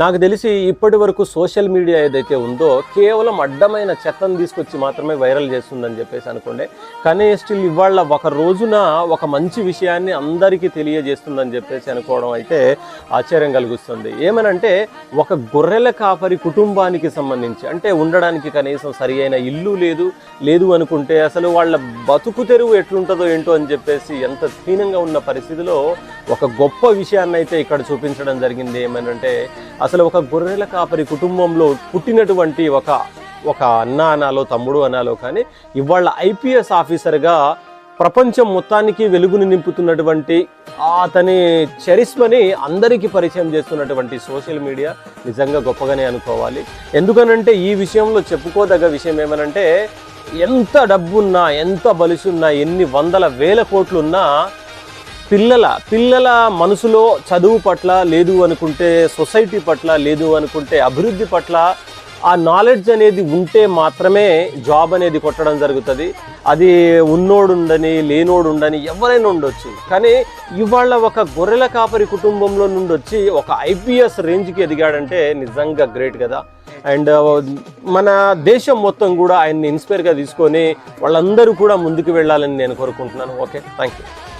నాకు తెలిసి ఇప్పటి వరకు సోషల్ మీడియా ఏదైతే ఉందో కేవలం అడ్డమైన చెత్తను తీసుకొచ్చి మాత్రమే వైరల్ చేస్తుందని చెప్పేసి అనుకోండి. కానీ స్టిల్ ఇవాళ ఒక రోజున ఒక మంచి విషయాన్ని అందరికీ తెలియజేస్తుందని చెప్పేసి అనుకోవడం అయితే ఆశ్చర్యం కలుగుతుంది. ఏమనంటే ఒక గొర్రెల కాపరి కుటుంబానికి సంబంధించి అంటే ఉండడానికి కనీసం సరి అయిన ఇల్లు లేదు లేదు అనుకుంటే అసలు వాళ్ళ బతుకు తెరువు ఎట్లుంటుందో ఏంటో అని చెప్పేసి ఎంత దీనంగా ఉన్న పరిస్థితిలో ఒక గొప్ప విషయాన్ని అయితే ఇక్కడ చూపించడం జరిగింది. ఏమనంటే అసలు ఒక గొర్రెల కాపరి కుటుంబంలో పుట్టినటువంటి ఒక ఒక అన్న అనాలో తమ్ముడు అనాలో కానీ ఇవాళ ఐపీఎస్ ఆఫీసర్గా ప్రపంచం మొత్తానికి వెలుగుని నింపుతున్నటువంటి అతని చరిస్మని అందరికీ పరిచయం చేస్తున్నటువంటి సోషల్ మీడియా నిజంగా గొప్పగానే అనుకోవాలి. ఎందుకనంటే ఈ విషయంలో చెప్పుకోదగ్గ విషయం ఏమనంటే ఎంత డబ్బున్నా ఎంత బలిసున్నా ఎన్ని వందల వేల కోట్లున్నా పిల్లల పిల్లల మనసులో చదువు పట్ల లేదు అనుకుంటే సొసైటీ పట్ల లేదు అనుకుంటే అభివృద్ధి పట్ల ఆ నాలెడ్జ్ అనేది ఉంటే మాత్రమే జాబ్ అనేది కొట్టడం జరుగుతుంది. అది ఉన్నోడుండని లేనోడుండని ఎవరైనా ఉండొచ్చు. కానీ ఇవాళ ఒక గొర్రెల కాపరి కుటుంబంలో నుండి వచ్చి ఒక ఐపీఎస్ రేంజ్కి ఎదిగాడంటే నిజంగా గ్రేట్ కదా. అండ్ మన దేశం మొత్తం కూడా ఆయన్ని ఇన్స్పైర్గా తీసుకొని వాళ్ళందరూ కూడా ముందుకు వెళ్ళాలని నేను కోరుకుంటున్నాను. Okay thank you